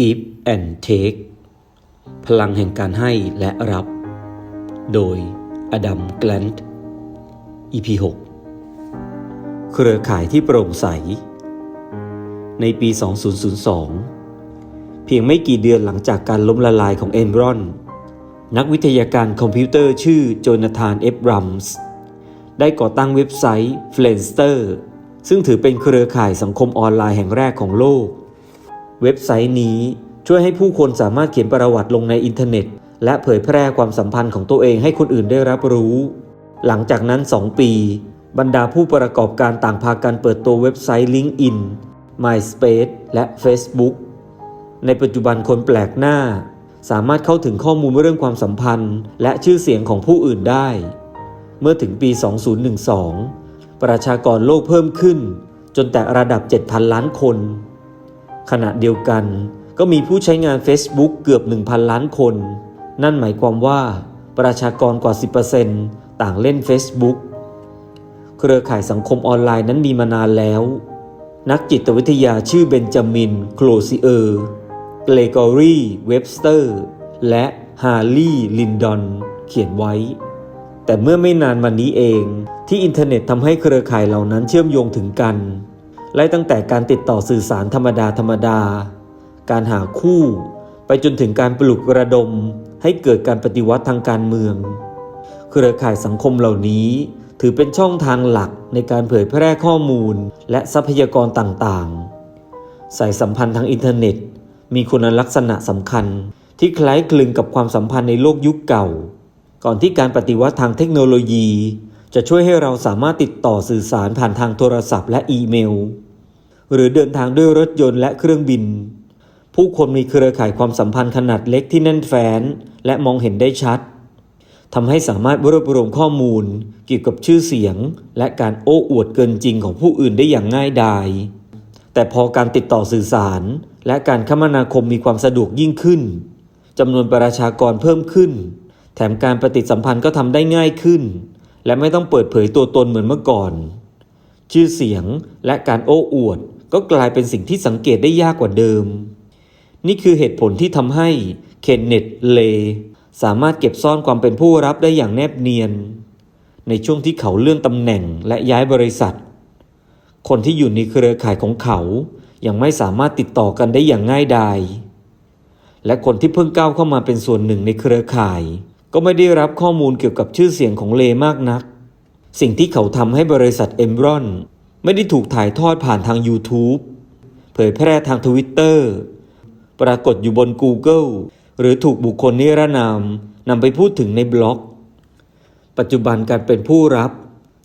Give and Take พลังแห่งการให้และรับ โดยอดัมแกลนต์ EP 6เครือข่ายที่โปร่งใส ในปี 2002 เพียงไม่กี่เดือนหลังจากการล้มละลายของเอนบรอน นักวิทยาการคอมพิวเตอร์ชื่อโจนาธานเอฟรัมส์ได้ก่อตั้งเว็บไซต์ f l a n s t e r ซึ่งถือเป็นเครือข่ายสังคมออนไลน์แห่งแรกของโลก เว็บไซต์นี้ช่วยให้ผู้คนสามารถเขียนประวัติลงในอินเทอร์เน็ต และเผยแพร่ความสัมพันธ์ของตัวเองให้คนอื่นได้รับรู้ หลังจากนั้น 2 ปี บรรดาผู้ประกอบการต่างพากันเปิดตัวเว็บไซต์ LinkedIn MySpace และ Facebook ในปัจจุบันคนแปลกหน้า สามารถเข้าถึงข้อมูลเรื่องความสัมพันธ์ และชื่อเสียงของผู้อื่นได้ เมื่อถึงปี 2012 ประชากรโลกเพิ่มขึ้น จนแตะระดับ 7,000 ล้านคน ขณะเดียวกัน ก็มีผู้ใช้งาน Facebook เกือบ 1,000 ล้านคน นั่นหมายความว่า ประชากรกว่า 10%ต่างเล่น Facebook เครือข่ายสังคมออนไลน์นั้นมีมานานแล้ว นักจิตวิทยาชื่อเบนจามิน โคลซิเออร์ เกรกอรีเว็บสเตอร์ และฮาร์ลีลินดอน เขียนไว้ แต่เมื่อไม่นานมานี้เองที่อินเทอร์เน็ตทำให้เครือข่ายเหล่านั้นเชื่อมโยงถึงกัน ไล่ตั้งแต่การติดต่อสื่อสารธรรมดาธรรมดา การหาคู่ ไปจนถึงการปลุกระดม ให้เกิดการปฏิวัติทางการเมือง เครือข่ายสังคมเหล่านี้ถือเป็นช่องทางหลักในการเผยแพร่ข้อมูล และทรัพยากรต่างๆ สายสัมพันธ์ทางอินเทอร์เน็ต มีคุณลักษณะสำคัญที่คล้ายคลึงกับความสัมพันธ์ในโลกยุคเก่า ก่อนที่การปฏิวัติทางเทคโนโลยี จะช่วยให้เราสามารถติดต่อสื่อสารผ่านทางโทรศัพท์และอีเมล หรือเดินทางด้วยรถยนต์และเครื่องบิน ผู้คนมีเครือข่ายความสัมพันธ์ขนาดเล็กที่แน่นแฟ้นและมองเห็นได้ชัดทำให้สามารถรวบรวมข้อมูลเกี่ยวกับชื่อเสียง และการโอ้อวดเกินจริงของผู้อื่นได้อย่างง่ายดาย แต่พอการติดต่อสื่อสาร และการคมนาคมมีความสะดวกยิ่งขึ้นจำนวนประชากรเพิ่มขึ้น แถมการปฏิสัมพันธ์ก็ทำได้ง่ายขึ้น และไม่ต้องเปิดเผยตัวตนเหมือนเมื่อก่อน ชื่อเสียงและการโอ้อวด ก็กลายเป็นสิ่งที่สังเกตได้ยากกว่าเดิม นี่คือเหตุผลที่ทำให้เคนเนตเลสามารถเก็บซ่อนความเป็นผู้รับได้อย่างแนบเนียน ในช่วงที่เขาเลื่อนตำแหน่งและย้ายบริษัท คนที่อยู่ในเครือข่ายของเขา ยังไม่สามารถติดต่อกันได้อย่างง่ายดาย และคนที่เพิ่งก้าวเข้ามาเป็นส่วนหนึ่งในเครือข่าย ก็ไม่ได้รับข้อมูลเกี่ยวกับชื่อเสียงของเลมากนัก สิ่งที่เขาทำให้บริษัทเอมรอน ไม่ได้ถูกถ่ายทอดผ่านทาง YouTube เผยแพร่ทางทวิตเตอร์ปรากฏอยู่บน Google หรือถูกบุคคลนิรนามนำไปพูดถึงในบล็อก ปัจจุบันการเป็นผู้รับ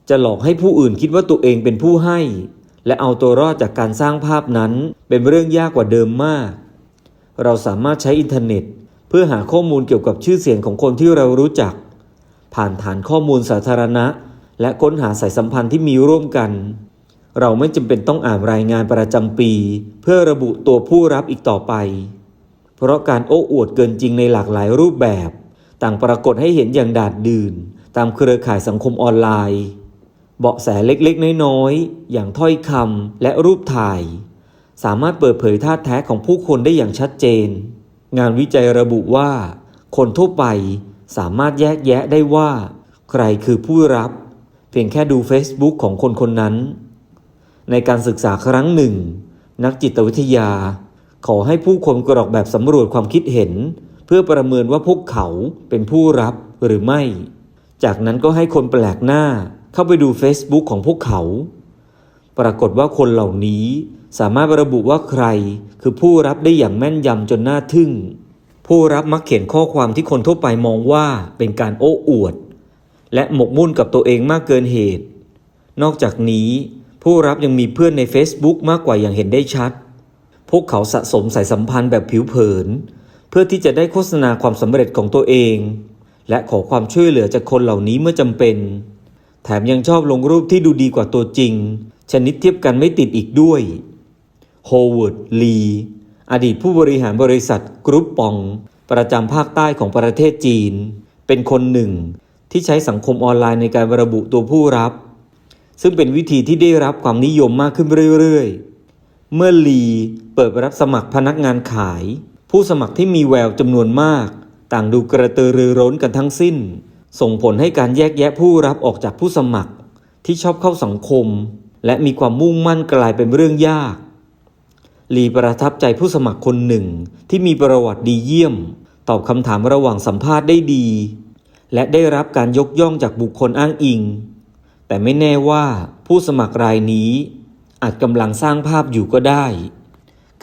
จะหลอกให้ผู้อื่นคิดว่าตัวเองเป็นผู้ให้ และเอาตัวรอดจากการสร้างภาพนั้นเป็นเรื่องยากกว่าเดิมมาก เราสามารถใช้อินเทอร์เน็ต เพื่อหาข้อมูลเกี่ยวกับชื่อเสียงของคนที่เรารู้จัก ผ่านฐานข้อมูลสาธารณะ และค้นหาสายสัมพันธ์ที่มีร่วมกัน เราไม่จำเป็นต้องอ่านรายงานประจำปี เพื่อระบุตัวผู้รับอีกต่อไป เพราะการโอ้อวดเกินจริงในหลากหลายรูปแบบ ต่างปรากฏให้เห็นอย่างดาดดื่น ตามเครือข่ายสังคมออนไลน์ เบาะแสเล็กๆ น้อยๆ อย่างถ้อยคำและรูปถ่าย สามารถเปิดเผยท่าแท้ของผู้คนได้อย่างชัดเจน งานวิจัยระบุว่า คนทั่วไปสามารถแยกแยะได้ว่า ใครคือผู้รับ เพียงแค่ดู Facebook ของคนคนนั้น ในการศึกษาครั้งหนึ่ง นักจิตวิทยา ขอให้ผู้คนกรอกแบบสำรวจความคิดเห็น เพื่อประเมินว่าพวกเขาเป็นผู้รับหรือไม่ จากนั้นก็ให้คนแปลกหน้าเข้าไปดู Facebook ของพวกเขา ปรากฏว่าคนเหล่านี้สามารถระบุว่าใคร คือผู้รับได้อย่างแม่นยำจนน่าทึ่ง ผู้รับมักเขียนข้อความที่คนทั่วไปมองว่าเป็นการโอ้อวด และหมกมุ่นกับตัวเองมากเกินเหตุ นอกจากนี้ ผู้รับยังมีเพื่อนใน Facebook มากกว่าอย่างเห็นได้ชัด พวกเขาสะสมสายสัมพันธ์แบบผิวเผิน เพื่อที่จะได้โฆษณาความสำเร็จของตัวเอง และขอความช่วยเหลือจากคนเหล่านี้เมื่อจำเป็น แถมยังชอบลงรูปที่ดูดีกว่าตัวจริง ชนิดเทียบกันไม่ติดอีกด้วยโฮเวิร์ดลีอดีตผู้บริหารบริษัทกรุ๊ปปอง ประจำภาคใต้ของประเทศจีน เป็นคนหนึ่งที่ใช้สังคมออนไลน์ในการระบุตัวผู้รับ ซึ่งเป็นวิธีที่ได้รับความนิยมมากขึ้นเรื่อยๆ เมื่อลีเปิดรับสมัครพนักงานขาย ผู้สมัครที่มีแววจำนวนมาก ต่างดูกระตือรือร้นกันทั้งสิ้น ส่งผลให้การแยกแยะผู้รับออกจากผู้สมัคร ที่ชอบเข้าสังคม และมีความมุ่งมั่นกลายเป็นเรื่องยากลีประทับใจผู้สมัครคนหนึ่งที่มีประวัติดีเยี่ยม ตอบคำถามระหว่างสัมภาษณ์ได้ดี และได้รับการยกย่องจากบุคคลอ้างอิง แต่ไม่แน่ว่าผู้สมัครรายนี้อาจกำลังสร้างภาพอยู่ก็ได้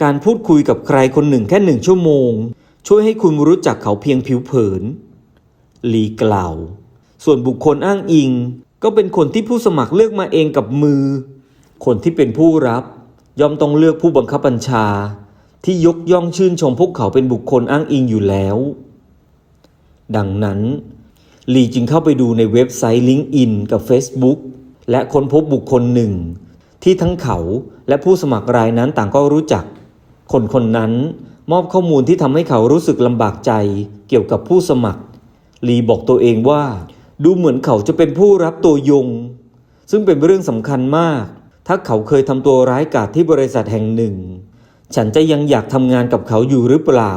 การพูดคุยกับใครคนหนึ่งแค่หนึ่งชั่วโมง ช่วยให้คุณรู้จักเขาเพียงผิวเผิน ลีกล่าว ส่วนบุคคลอ้างอิง ก็เป็นคนที่ผู้สมัครเลือกมาเองกับมือ คนที่เป็นผู้รับ ย่อมต้องเลือกผู้บังคับบัญชา ที่ยกย่องชื่นชมพวกเขาเป็นบุคคลอ้างอิงอยู่แล้ว ดังนั้น ลีจึงเข้าไปดูในเว็บไซต์ LinkedIn กับ Facebook และค้นพบบุคคลหนึ่ง ที่ทั้งเขาและผู้สมัครรายนั้นต่างก็รู้จัก คนคนนั้นมอบข้อมูลที่ทำให้เขารู้สึกลำบากใจเกี่ยวกับผู้สมัคร ลีบอกตัวเองว่า ดูเหมือนเขาจะเป็นผู้รับตัวยง ซึ่งเป็นเรื่องสำคัญมาก ถ้าเขาเคยทำตัวร้ายกาจที่บริษัทแห่งหนึ่ง ฉันจะยังอยากทำงานกับเขาอยู่หรือเปล่า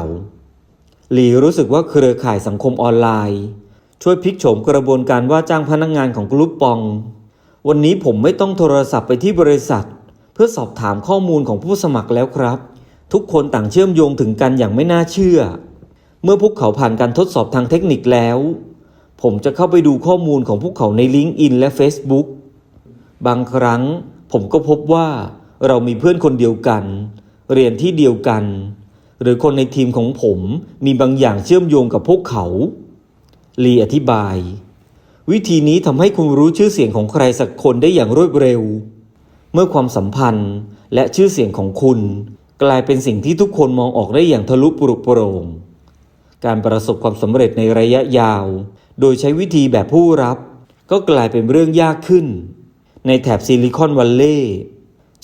ลีรู้สึกว่าเครือข่ายสังคมออนไลน์ ช่วยพลิกโฉมกระบวนการว่าจ้างพนักงงานของกรุ๊ปปอง วันนี้ผมไม่ต้องโทรศัพท์ไปที่บริษัท เพื่อสอบถามข้อมูลของผู้สมัครแล้วครับ ทุกคนต่างเชื่อมโยงถึงกันอย่างไม่น่าเชื่อ เมื่อพวกเขาผ่านการทดสอบทางเทคนิคแล้ว ผมจะเข้าไปดูข้อมูลของพวกเขาใน LinkedIn และ Facebook บางครั้งผมก็พบว่าเรามีเพื่อนคนเดียวกัน เรียนที่เดียวกัน หรือคนในทีมของผมมีบางอย่างเชื่อมโยงกับพวกเขา ลีอธิบาย วิธีนี้ทำให้คุณรู้ชื่อเสียงของใครสักคนได้อย่างรวดเร็ว เมื่อความสัมพันธ์และชื่อเสียงของคุณ กลายเป็นสิ่งที่ทุกคนมองออกได้อย่างทะลุปรุโปร่งการประสบความสำเร็จในระยะยาว โดยใช้วิธีแบบผู้รับ ก็กลายเป็นเรื่องยากขึ้น ในแถบซิลิคอนวัลเลย์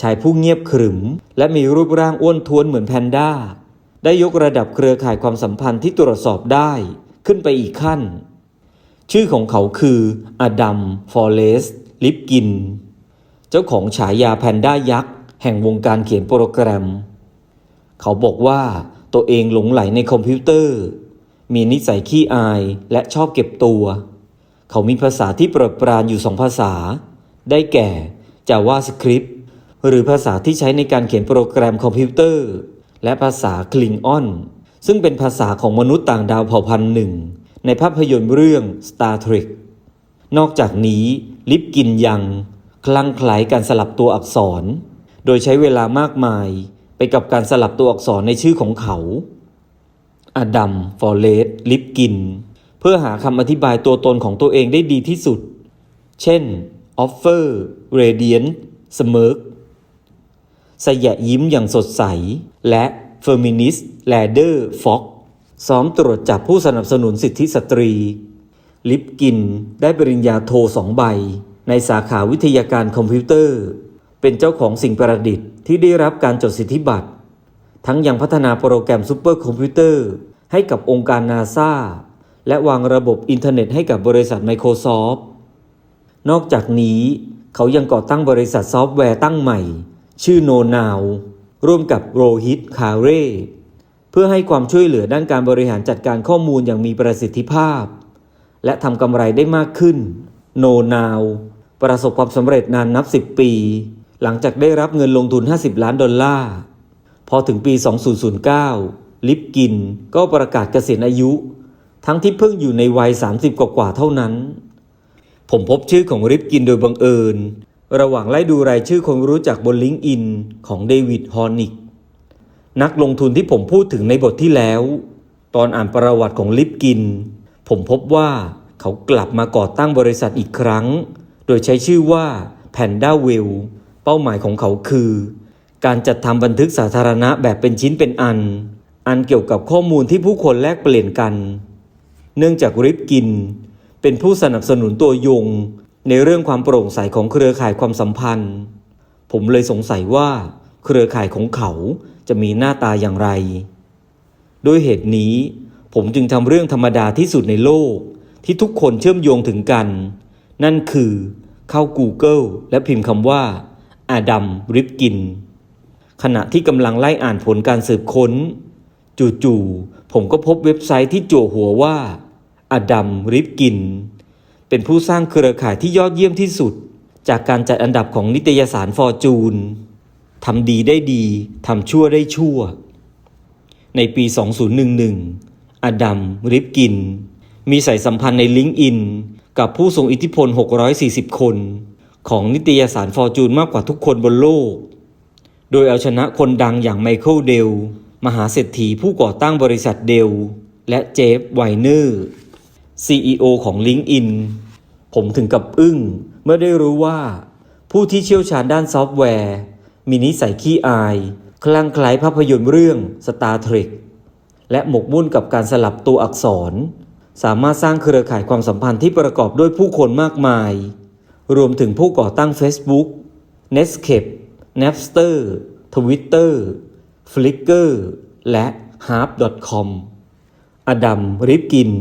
ชายผู้เงียบขรึม และมีรูปร่างอ้วนท้วนเหมือนแพนด้า ได้ยกระดับเครือข่ายความสัมพันธ์ที่ตรวจสอบได้ขึ้นไปอีกขั้น ชื่อของเขาคืออดัม ฟอเรสลิปกิน เจ้าของฉายาแพนด้ายักษ์ แห่งวงการเขียนโปรแกรม เขาบอกว่าตัวเองหลงไหลในคอมพิวเตอร์ มีนิสัยขี้อายและชอบเก็บตัว เขามีภาษาที่ปรดปรานอยู่สองภาษา ได้แก่ JavaScript หรือภาษาที่ใช้ในการเขียนโปรแกรมคอมพิวเตอร์ และภาษาคลิงออน ซึ่งเป็นภาษาของมนุษย์ต่างดาวเผ่าพันธุ์หนึ่ง ในภาพยนตร์เรื่อง Star Trek นอกจากนี้ลิปกินยัง คลั่งไคล้การสลับตัวอักษร โดยใช้เวลามากมายไปกับการสลับตัวอักษรในชื่อของเขา อดัม ฟอเรสลิปกิน เพื่อหาคำอธิบายตัวตนของตัวเองได้ดีที่สุด เช่น offer radiant smirk สยะยิ้มอย่างสดใส และ feminist ladder fox ซ้อมตรวจจับผู้สนับสนุนสิทธิสตรี ลิปกินได้ปริญญาโทสองใบ ในสาขาวิทยาการคอมพิวเตอร์ เป็นเจ้าของสิ่งประดิษฐ์ที่ได้รับการจดสิทธิบัตร ทั้งยังพัฒนาโปรแกรมซูเปอร์คอมพิวเตอร์ ให้กับองค์การนาซาและวางระบบอินเทอร์เน็ตให้กับบริษัท Microsoft นอกจากนี้เขายังก่อตั้งบริษัทซอฟต์แวร์ตั้งใหม่ ชื่อโนนาวร่วมกับโรฮิตคาเร่เพื่อให้ความช่วยเหลือด้านการบริหารจัดการข้อมูลอย่างมีประสิทธิภาพ และทำกำไรได้มากขึ้น โนนาว ประสบความสำเร็จนานนับ 10 ปี หลังจากได้รับเงินลงทุน 50 ล้านดอลลาร์พอถึงปี 2009 ลิปกินก็ประกาศเกษียณอายุ ทั้งที่เพิ่งอยู่ในวัย 30 กว่าๆเท่านั้น ผมพบชื่อของริปกินโดยบังเอิญ ระหว่างไล่ดูรายชื่อคนรู้จักบนลิงก์อินของเดวิดฮอร์นิก นักลงทุนที่ผมพูดถึงในบทที่แล้ว ตอนอ่านประวัติของลิปกิน ผมพบว่าเขากลับมาก่อตั้งบริษัทอีกครั้ง โดยใช้ชื่อว่า Panda w e l l เป้าหมายของเขาคือ การจัดทำบันทึกสาธารณะแบบเป็นชิ้นเป็นอัน อันเกี่ยวกับข้อมูลที่ผู้คนแลกเปลี่ยนกัน เนื่องจากริปกิน เป็นผู้สนับสนุนตัวยง ในเรื่องความโปร่งใสของเครือข่ายความสัมพันธ์ ผมเลยสงสัยว่า เครือข่ายของเขา จะมีหน้าตาอย่างไร ด้วยเหตุนี้ ผมจึงทำเรื่องธรรมดาที่สุดในโลกที่ทุกคนเชื่อมโยงถึงกัน นั่นคือเข้า Google และพิมพ์คำว่าอาดัมริปกิน ขณะที่กำลังไล่อ่านผลการสืบค้น จู่ๆผมก็พบเว็บไซต์ที่จั่วหัวว่าอดัมริฟกิน เป็นผู้สร้างเครือข่ายที่ยอดเยี่ยมที่สุด จากการจัดอันดับของนิตยสารฟอร์จูน ทำดีได้ดี ทำชั่วได้ชั่ว ในปี 2011 อดัม ริฟกิน มีสายสัมพันธ์ในลิงก์อิน กับผู้ทรงอิทธิพล 640 คน ของนิตยสารฟอร์จูนมากกว่าทุกคนบนโลก โดยเอาชนะคนดังอย่างไมเคิลเดล มหาเศรษฐีผู้ก่อตั้งบริษัทเดล และเจฟ ไวเนอร์ CEO ของ LinkedIn ผมถึงกับอึ้งเมื่อได้รู้ว่า ผู้ที่เชี่ยวชาญด้านซอฟต์แวร์ มีนิสัยขี้อาย คลั่งไคล้ภาพยนตร์เรื่อง Star Trek และหมกมุ่นกับการสลับตัวอักษร สามารถสร้างเครือข่ายความสัมพันธ์ที่ประกอบด้วยผู้คนมากมาย รวมถึงผู้ก่อตั้ง Facebook Netscape Napster Twitter Flickr และ Harp.com อดัม ริฟกิน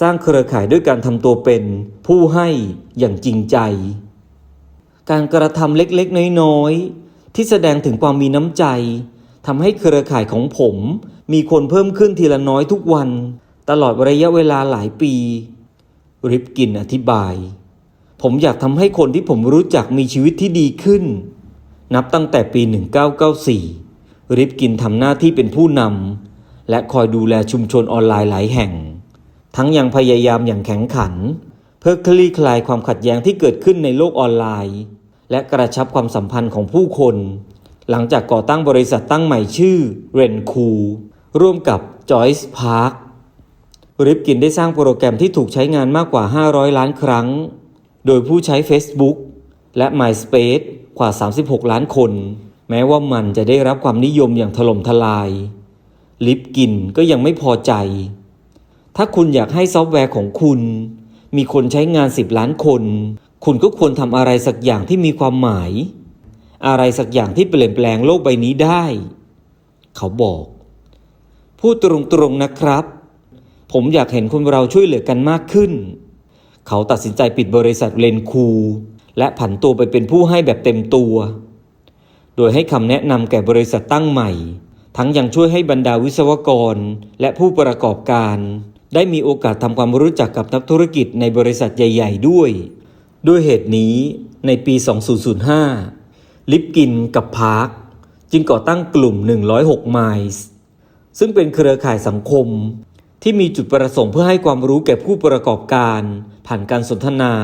สร้างเครือข่ายด้วยการทำตัวเป็นผู้ให้อย่างจริงใจ การกระทำเล็กๆ น้อยๆ ที่แสดงถึงความมีน้ำใจทำให้เครือข่ายของผม มีคนเพิ่มขึ้นทีละน้อยทุกวัน ตลอดระยะเวลาหลายปี ริฟกินอธิบาย ผมอยากทำให้คนที่ผมรู้จักมีชีวิตที่ดีขึ้น นับตั้งแต่ปี 1994 ริฟกินทำหน้าที่เป็นผู้นำและคอยดูแลชุมชนออนไลน์หลายแห่ง ทั้งยังพยายามอย่างแข็งขัน เพื่อคลี่คลายความขัดแย้งที่เกิดขึ้นในโลกออนไลน์ และกระชับความสัมพันธ์ของผู้คน หลังจากก่อตั้งบริษัทตั้งใหม่ชื่อเรนคูร่วมกับจอยส์พาร์คริฟกินได้สร้างโปรแกรมที่ถูกใช้งานมากกว่า 500 ล้านครั้ง โดยผู้ใช้ Facebook และ MySpace กว่า 36 ล้านคน แม้ว่ามันจะได้รับความนิยมอย่างถล่มทลาย ลิฟกินก็ยังไม่พอใจ ถ้าคุณอยากให้ซอฟต์แวร์ของคุณ มีคนใช้งาน 10 ล้านคน คุณก็ควรทำอะไรสักอย่างที่มีความหมาย อะไรสักอย่างที่เปลี่ยนแปลงโลกใบนี้ได้ เขาบอก พูดตรงๆนะครับ ผมอยากเห็นคนเราช่วยเหลือกันมากขึ้น เขาตัดสินใจปิดบริษัทเลนคู และผันตัวไปเป็นผู้ให้แบบเต็มตัว โดยให้คำแนะนำแก่บริษัทตั้งใหม่ ทั้งยังช่วยให้บรรดาวิศวกร และผู้ประกอบการ ได้มีโอกาสทำความรู้จักกับนักธุรกิจในบริษัทใหญ่ ๆ ด้วย ด้วยเหตุนี้ในปี 2005 ลิปกินกับพาร์คจึงก่อตั้งกลุ่ม 106 ไมล์ ซึ่งเป็นเครือข่ายสังคมที่มีจุดประสงค์เพื่อให้ความรู้แก่ผู้ประกอบการผ่านการสนทนา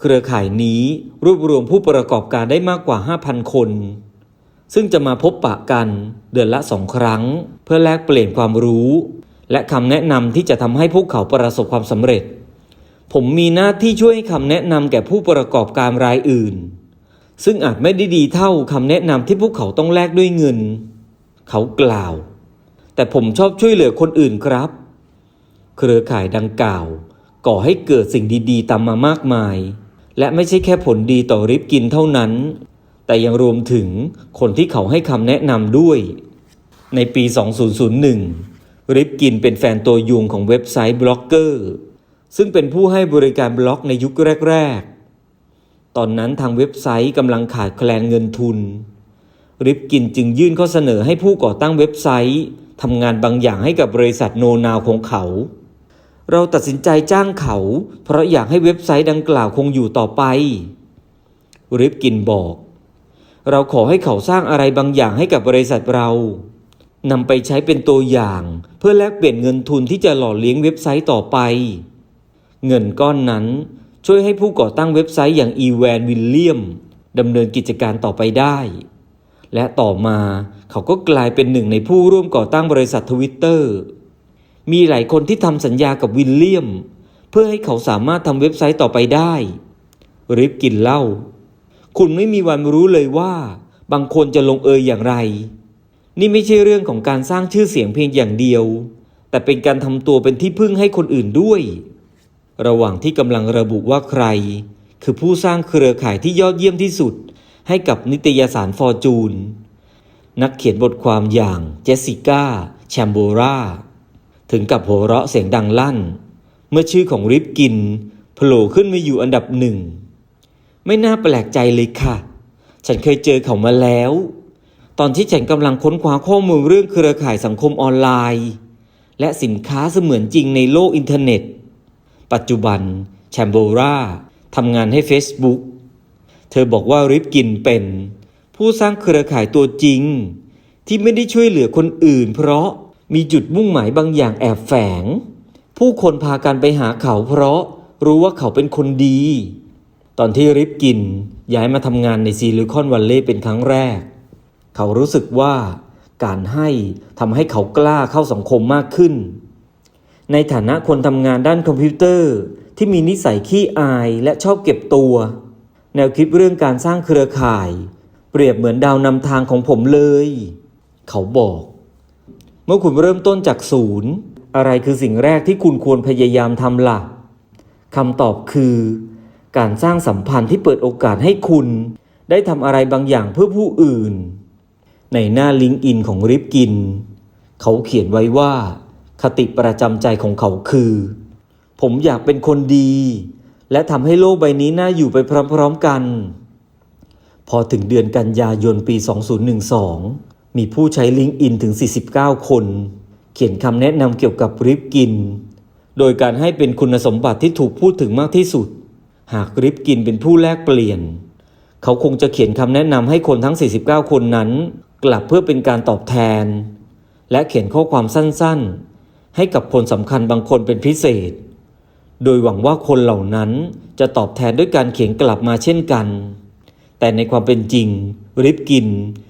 เครือข่ายนี้รวบรวมผู้ประกอบการได้มากกว่า 5,000 คน ซึ่งจะมาพบปะกันเดือนละสองครั้ง เพื่อแลกเปลี่ยนความรู้ และคำแนะนำที่จะทำให้พวกเขาประสบความสำเร็จ ผมมีหน้าที่ช่วยให้คำแนะนำแก่ผู้ประกอบการรายอื่น ซึ่งอาจไม่ได้ดีเท่าคำแนะนำที่พวกเขาต้องแลกด้วยเงิน เขากล่าว แต่ผมชอบช่วยเหลือคนอื่นครับ เครือข่ายดังกล่าว ก่อให้เกิดสิ่งดีๆตามมามากมาย และไม่ใช่แค่ผลดีต่อริบกินเท่านั้น แต่ยังรวมถึงคนที่เขาให้คำแนะนำด้วย ในปี 2001 ริบกินเป็นแฟนตัวยงของเว็บไซต์บล็อกเกอร์ ซึ่งเป็นผู้ให้บริการบล็อกในยุคแรก ๆ ตอนนั้นทางเว็บไซต์กำลังขาดแคลนเงินทุน ริบกินจึงยื่นข้อเสนอให้ผู้ก่อตั้งเว็บไซต์ทำงานบางอย่างให้กับบริษัทโนนาวของเขา เราตัดสินใจจ้างเขา เพราะอยากให้เว็บไซต์ดังกล่าวคงอยู่ต่อไป ริบกินบอก เราขอให้เขาสร้างอะไรบางอย่างให้กับบริษัทเรานำไปใช้เป็นตัวอย่าง เพื่อแลกเปลี่ยนเงินทุนที่จะหล่อเลี้ยงเว็บไซต์ต่อไป เงินก้อนนั้นช่วยให้ผู้ก่อตั้งเว็บไซต์อย่างอีแวนวิลเลียมดำเนินกิจการต่อไปได้ และต่อมาเขาก็กลายเป็นหนึ่งในผู้ร่วมก่อตั้งบริษัททวิตเตอร์มีหลายคนที่ทำสัญญากับวิลเลียม เพื่อให้เขาสามารถทำเว็บไซต์ต่อไปได้ริฟกินเล่าคุณไม่มีวันรู้เลยว่า บางคนจะลงเอยอย่างไร นี่ไม่ใช่เรื่องของการสร้างชื่อเสียงเพียงอย่างเดียว แต่เป็นการทำตัวเป็นที่พึ่งให้คนอื่นด้วย ระหว่างที่กำลังระบุว่าใคร คือผู้สร้างเครือข่ายที่ยอดเยี่ยมที่สุด ให้กับนิตยสารฟอร์จูน นักเขียนบทความอย่างเจสสิก้าแชมโบราถึงกับหัวเราะเสียงดังลั่น เมื่อชื่อของริฟกินโผล่ขึ้นมาอยู่อันดับหนึ่ง ไม่น่าแปลกใจเลยค่ะ ฉันเคยเจอเขามาแล้ว ตอนที่ฉันกำลังค้นคว้าข้อมูลเรื่องเครือข่ายสังคมออนไลน์ และสินค้าเสมือนจริงในโลกอินเทอร์เน็ต ปัจจุบันแชมโบราทำงานให้ Facebook เธอบอกว่าริปกินเป็น ผู้สร้างเครือข่ายตัวจริง ที่ไม่ได้ช่วยเหลือคนอื่น เพราะมีจุดมุ่งหมายบางอย่างแอบแฝง ผู้คนพากันไปหาเขาเพราะรู้ว่าเขาเป็นคนดี ตอนที่ริปกินย้ายมาทำงานในซิลิคอนวัลเลย์เป็นครั้งแรก เขารู้สึกว่าการให้ทำให้เขากล้าเข้าสังคมมากขึ้น ในฐานะคนทำงานด้านคอมพิวเตอร์ ที่มีนิสัยขี้อายและชอบเก็บตัว แนวคิดเรื่องการสร้างเครือข่าย เปรียบเหมือนดาวนำทางของผมเลย เขาบอก เมื่อคุณเริ่มต้นจากศูนย์ อะไรคือสิ่งแรกที่คุณควรพยายามทำล่ะคำตอบคือ การสร้างสัมพันธ์ที่เปิดโอกาสให้คุณ ได้ทำอะไรบางอย่างเพื่อผู้อื่น ในหน้าลิงก์อินของริปกิน เขาเขียนไว้ว่า คติประจำใจของเขาคือ ผมอยากเป็นคนดี และทำให้โลกใบนี้น่าอยู่ไปพร้อมๆกัน พอถึงเดือนกันยายนปี 2012 มีผู้ใช้ลิงก์อินถึง 49 คน เขียนคำแนะนำเกี่ยวกับริปกิน โดยการให้เป็นคุณสมบัติที่ถูกพูดถึงมากที่สุด หากริปกินเป็นผู้แลกเปลี่ยน เขาคงจะเขียนคำแนะนำให้คนทั้ง 49 คนนั้น กลับเพื่อเป็นการตอบแทน และเขียนข้อความสั้นๆ ให้กับคนสำคัญบางคนเป็นพิเศษ โดยหวังว่าคนเหล่านั้นจะตอบแทนด้วยการเขียนกลับมาเช่นกัน แต่ในความเป็นจริง ริปกิน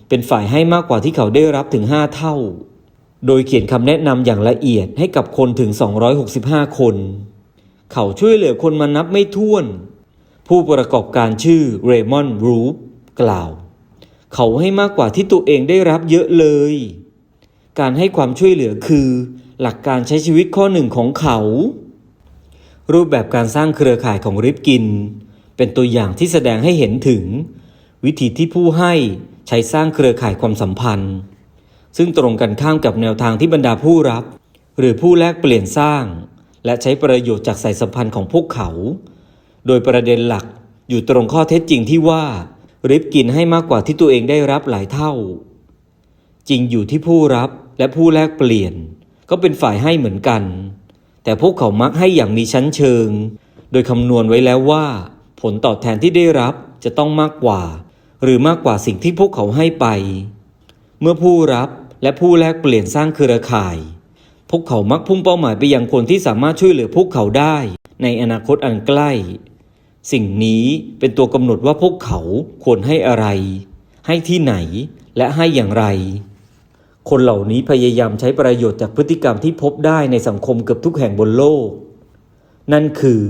เป็นฝ่ายให้มากกว่าที่เขาได้รับถึง 5 เท่า โดยเขียนคำแนะนำอย่างละเอียดให้กับคนถึง 265 คน เขาช่วยเหลือคนมานับไม่ถ้วน ผู้ประกอบการชื่อเรมอนรูฟกล่าว เขาให้มากกว่าที่ตัวเองได้รับเยอะเลย การให้ความช่วยเหลือคือ หลักการใช้ชีวิตข้อหนึ่งของเขา รูปแบบการสร้างเครือข่ายของริปกิน เป็นตัวอย่างที่แสดงให้เห็นถึง วิธีที่ผู้ให้ใช้สร้างเครือข่ายความสัมพันธ์ ซึ่งตรงกันข้ามกับแนวทางที่บรรดาผู้รับ หรือผู้แลกเปลี่ยนสร้าง และใช้ประโยชน์จากสายสัมพันธ์ของพวกเขา โดยประเด็นหลักอยู่ตรงข้อเท็จจริงที่ว่าริปกินให้มากกว่าที่ตัวเองได้รับหลายเท่า จริงอยู่ที่ผู้รับและผู้แลกเปลี่ยน ก็เป็นฝ่ายให้เหมือนกัน แต่พวกเขามักให้อย่างมีชั้นเชิง โดยคำนวณไว้แล้วว่า ผลตอบแทนที่ได้รับจะต้องมากกว่า หรือมากกว่าสิ่งที่พวกเขาให้ไป เมื่อผู้รับและผู้แลกเปลี่ยนสร้างเครือข่าย พวกเขามักพุ่งเป้าหมายไปยังคนที่สามารถช่วยเหลือพวกเขาได้ ในอนาคตอันใกล้ สิ่งนี้เป็นตัวกำหนดว่าพวกเขาควรให้อะไร ให้ที่ไหนและให้อย่างไร คนเหล่านี้พยายามใช้ประโยชน์จากพฤติกรรมที่พบได้ในสังคมเกือบทุกแห่งบนโลก นั่นคือ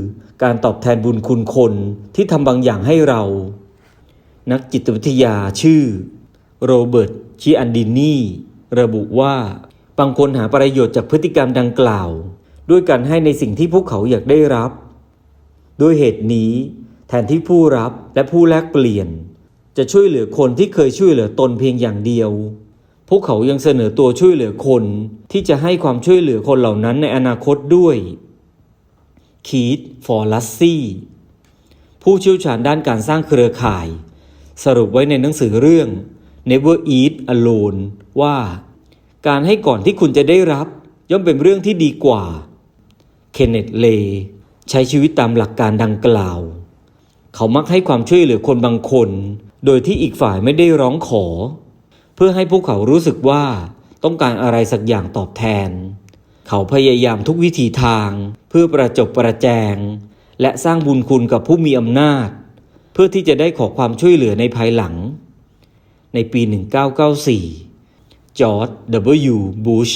การตอบแทนบุญคุณคนที่ทำบางอย่างให้เรา นักจิตวิทยาชื่อ โรเบิร์ตชิอันดินีระบุว่าบางคนหาประโยชน์จากพฤติกรรมดังกล่าว ด้วยการให้ในสิ่งที่พวกเขาอยากได้รับ ด้วยเหตุนี้ แทนที่ผู้รับและผู้แลกเปลี่ยน จะช่วยเหลือคนที่เคยช่วยเหลือตนเพียงอย่างเดียว วกเขายังเสนอตัวช่วยเหลือคน ที่จะให้ความช่วยเหลือคนเหล่านั้นในอนาคตด้วยคีตฟอร์ลัสซี่ผู้เชี่ยวชาญด้านการสร้างเครือข่าย สรุปไว้ในหนังสือเรื่อง Never Eat Alone ว่า การให้ก่อนที่คุณจะได้รับ ย่อมเป็นเรื่องที่ดีกว่าเคนเนตเลใช้ชีวิตตามหลักการดังกล่าว เขามักให้ความช่วยเหลือคนบางคน โดยที่อีกฝ่ายไม่ได้ร้องขอ เพื่อให้พวกเขารู้สึกว่าต้องการอะไรสักอย่างตอบแทน เขาพยายามทุกวิถีทางเพื่อประจบประแจง และสร้างบุญคุณกับผู้มีอำนาจ เพื่อที่จะได้ขอความช่วยเหลือในภายหลัง ในปี 1994 จอร์จ W. บุช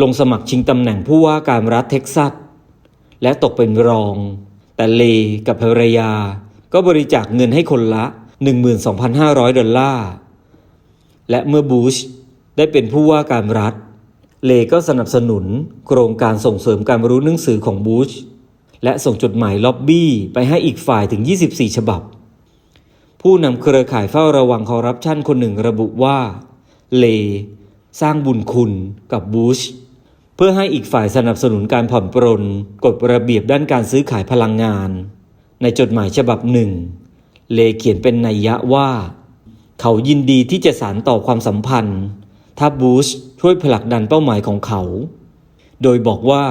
ลงสมัครชิงตำแหน่งผู้ว่าการรัฐเท็กซัส และตกเป็นรอง แต่เลกับภรรยา ก็บริจาคเงินให้คนละ 12,500 ดอลลาร์ และเมื่อบูชได้เป็นผู้ว่าการรัฐ เลก็สนับสนุนโครงการส่งเสริมการรู้หนังสือของบูชและส่งจดหมายล็อบบี้ไปให้อีกฝ่ายถึง 24 ฉบับ ผู้นำเครือข่ายเฝ้าระวังคอร์รัปชันคนหนึ่งระบุว่า เล สร้างบุญคุณกับบูชเพื่อให้อีกฝ่ายสนับสนุนการผ่อนปรนกฎระเบียบด้านการซื้อขายพลังงาน ในจดหมายฉบับหนึ่ง เลเขียนเป็นนัยยะว่า เขายินดีที่จะสานต่อความสัมพันธ์ ถ้าบูชช่วยผลักดันเป้าหมายของเขา โดยบอกว่า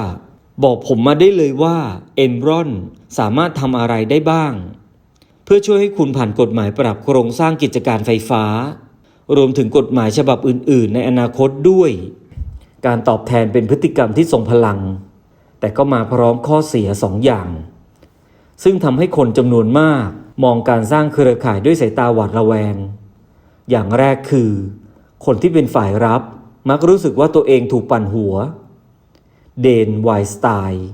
บอกผมมาได้เลยว่าเอนรอนสามารถทำอะไรได้บ้าง เพื่อช่วยให้คุณผ่านกฎหมายปรับโครงสร้างกิจการไฟฟ้า รวมถึงกฎหมายฉบับอื่น ๆ ในอนาคตด้วย การตอบแทนเป็นพฤติกรรมที่ทรงพลัง แต่ก็มาพร้อมข้อเสียสองอย่าง ซึ่งทำให้คนจำนวนมากมองการสร้างเครือข่ายด้วยสายตาหวาดระแวง อย่างแรกคือ คนที่เป็นฝ่ายรับมักรู้สึกว่าตัวเองถูกปั่นหัว เดนไวสไตน์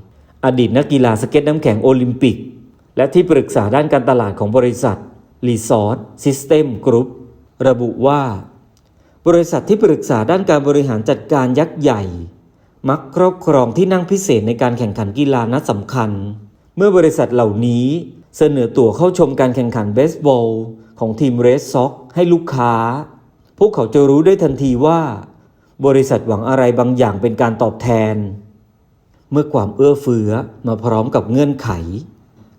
อดีตนักกีฬาสเก็ตน้ำแข็งโอลิมปิก และที่ปรึกษาด้านการตลาดของบริษัท Resort System Group ระบุว่า บริษัทที่ปรึกษาด้านการบริหารจัดการยักษ์ใหญ่ มักครอบครองที่นั่งพิเศษในการแข่งขันกีฬานัดสำคัญ เมื่อบริษัทเหล่านี้ เสนอตั๋วเข้าชมการแข่งขันเบสบอลของทีมเรสซ็อกให้ลูกค้า พวกเขาจะรู้ได้ทันทีว่า บริษัทหวังอะไรบางอย่างเป็นการตอบแทน เมื่อความเอื้อเฟื้อมาพร้อมกับเงื่อนไข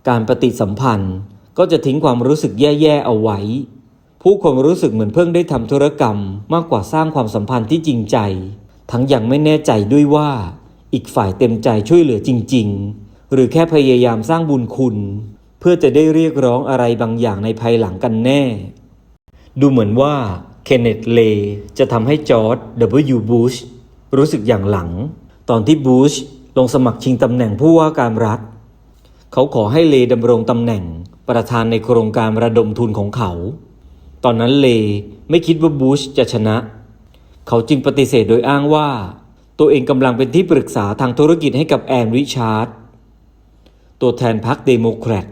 การปฏิสัมพันธ์ก็จะทิ้งความรู้สึกแย่ๆเอาไว้ ผู้คนรู้สึกเหมือนเพิ่งได้ทำธุรกรรมมากกว่าสร้างความสัมพันธ์ที่จริงใจ ทั้งยังไม่แน่ใจด้วยว่า อีกฝ่ายเต็มใจช่วยเหลือจริง ๆ หรือแค่พยายามสร้างบุญคุณ เพื่อจะได้เรียกร้องอะไรบางอย่างในภายหลังกันแน่ ดูเหมือนว่าเคนเนตเลจะทำให้จอร์ด W. บูชรู้สึกอย่างหลัง ตอนที่บูชลงสมัครชิงตำแหน่งผู้ว่าการรัฐ เขาขอให้เลดำรงตำแหน่งประธานในโครงการระดมทุนของเขา ตอนนั้นเลไม่คิดว่าบูชจะชนะ เขาจึงปฏิเสธโดยอ้างว่า ตัวเองกำลังเป็นที่ปรึกษาทางธุรกิจให้กับแอนริชาร์ด ตัวแทนพรรคเดโมแครต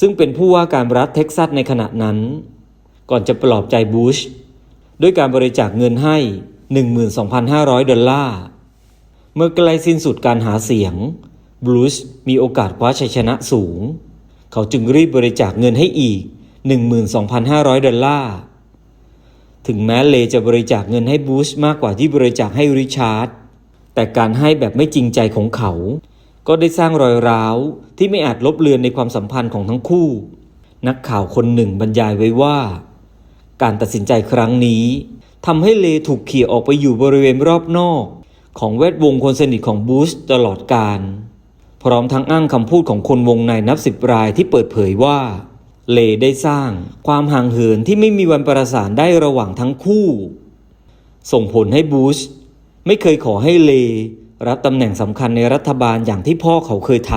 ซึ่งเป็นผู้ว่าการรัฐเท็กซัสในขณะนั้น ก่อนจะปลอบใจบูชด้วยการบริจาคเงินให้ 12,500 ดอลลาร์ เมื่อใกล้สิ้นสุดการหาเสียงบรูซมีโอกาสคว้าชัยชนะสูง เขาจึงรีบบริจาคเงินให้อีก 12,500 ดอลลาร์ ถึงแม้เลจะบริจาคเงินให้บูชมากกว่าที่บริจาคให้ริชาร์ดแต่การให้แบบไม่จริงใจของเขา ก็ได้สร้างรอยร้าวที่ไม่อาจลบเลือนในความสัมพันธ์ของทั้งคู่ นักข่าวคนหนึ่งบรรยายไว้ว่า การตัดสินใจครั้งนี้ทำให้เลถูกเขี่ยออกไปอยู่บริเวณรอบนอก ของแวดวงคนสนิทของบูชตลอดการพร้อมทั้งอ้างคำพูดของคนวงในนับสิบรายที่เปิดเผยว่า เลได้สร้างความห่างเหินที่ไม่มีวันประสานได้ระหว่างทั้งคู่ ส่งผลให้บูชไม่เคยขอให้เล รับตำแหน่งสำคัญในรัฐบาลอย่างที่พ่อเขาเคยท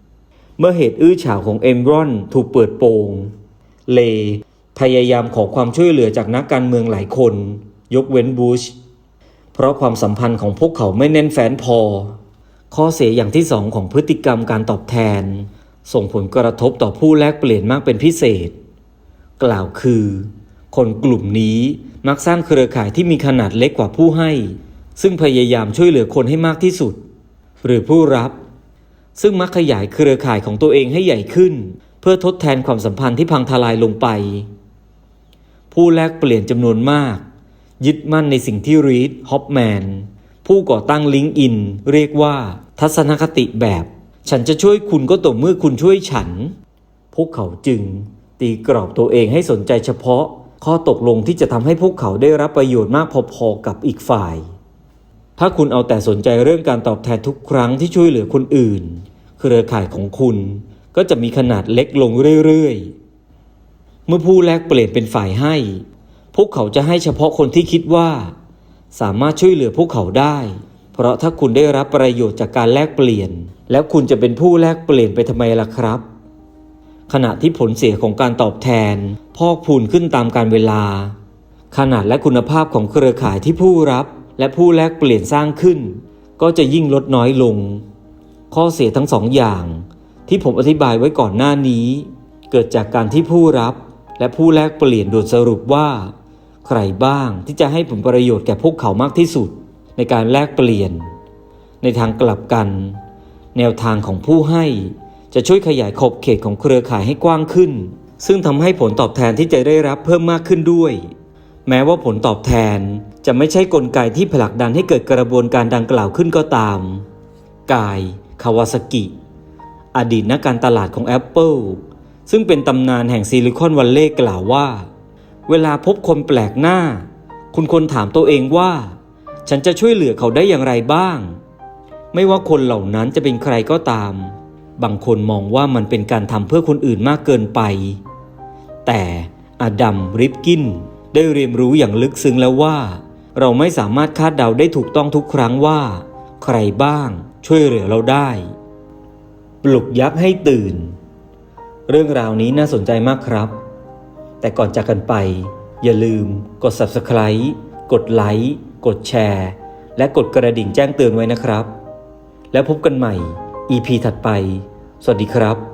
ำ เมื่อเหตุอื้อฉาวของเอมรอนถูกเปิดโปง เล พยายามขอความช่วยเหลือจากนักการเมืองหลายคน ยกเว้นบูช เพราะความสัมพันธ์ของพวกเขาไม่แน่นแฟ้นพอ ข้อเสียอย่างที่สองของพฤติกรรมการตอบแทน ส่งผลกระทบต่อผู้แลกเปลี่ยนมากเป็นพิเศษ กล่าวคือ คนกลุ่มนี้มักสร้างเครือข่ายที่มีขนาดเล็กกว่าผู้ให้ ซึ่งพยายามช่วยเหลือคนให้มากที่สุด หรือผู้รับ ซึ่งมักขยายเครือข่ายของตัวเองให้ใหญ่ขึ้น เพื่อทดแทนความสัมพันธ์ที่พังทลายลงไป ผู้แลกเปลี่ยนจำนวนมาก ยึดมั่นในสิ่งที่รีดฮอปแมนผู้ก่อตั้งลิงก์อินเรียกว่า ทัศนคติแบบ ฉันจะช่วยคุณก็ต่อเมื่อคุณช่วยฉัน พวกเขาจึง ตีกรอบตัวเองให้สนใจเฉพาะ ข้อตกลงที่จะทำให้พวกเขาได้รับประโยชน์มากพอๆกับอีกฝ่าย ถ้าคุณเอาแต่สนใจเรื่องการตอบแทนทุกครั้งที่ช่วยเหลือคนอื่น เครือข่ายของคุณก็จะมีขนาดเล็กลงเรื่อยๆ เมื่อผู้แลกเปลี่ยนเป็นฝ่ายให้ พวกเขาจะให้เฉพาะคนที่คิดว่า สามารถช่วยเหลือพวกเขาได้ เพราะถ้าคุณได้รับประโยชน์จากการแลกเปลี่ยน แล้วคุณจะเป็นผู้แลกเปลี่ยนไปทำไมล่ะครับ ขณะที่ผลเสียของการตอบแทน พอกพูนขึ้นตามการเวลา ขนาดและคุณภาพของเครือข่ายที่ผู้รับ และผู้แลกเปลี่ยนสร้างขึ้น ก็จะยิ่งลดน้อยลง ข้อเสียทั้งสองอย่าง ที่ผมอธิบายไว้ก่อนหน้านี้ เกิดจากการที่ผู้รับ และผู้แลกเปลี่ยนโดยสรุปว่า ใครบ้างที่จะให้ผลประโยชน์แก่พวกเขามากที่สุด ในการแลกเปลี่ยน ในทางกลับกัน แนวทางของผู้ให้จะช่วยขยายขอบเขตของเครือข่ายให้กว้างขึ้น ซึ่งทำให้ผลตอบแทนที่จะได้รับเพิ่มมากขึ้นด้วย แม้ว่าผลตอบแทนจะไม่ใช่กลไกที่ผลักดันให้เกิดกระบวนการดังกล่าวขึ้นก็ตาม กาย คาวาสกิ อดีตนักการตลาดของ Apple ซึ่งเป็นตำนานแห่งซิลิคอนวัลเลย์กล่าวว่า เวลาพบคนแปลกหน้า คุณควรถามตัวเองว่า ฉันจะช่วยเหลือเขาได้อย่างไรบ้าง ไม่ว่าคนเหล่านั้นจะเป็นใครก็ตาม บางคนมองว่ามันเป็นการทำเพื่อคนอื่นมากเกินไป แต่อดัม ริปกิน ได้เรียนรู้อย่างลึกซึ้งแล้วว่า เราไม่สามารถคาดเดาได้ถูกต้องทุกครั้งว่า ใครบ้างช่วยเหลือเราได้ ปลุกยักษ์ให้ตื่น เรื่องราวนี้น่าสนใจมากครับ แต่ก่อนจากกันไป อย่าลืม กด Subscribe กดไลค์กดแชร์ และกดกระดิ่งแจ้งเตือนไว้นะครับ แล้วพบกันใหม่ EP ถัดไป สวัสดีครับ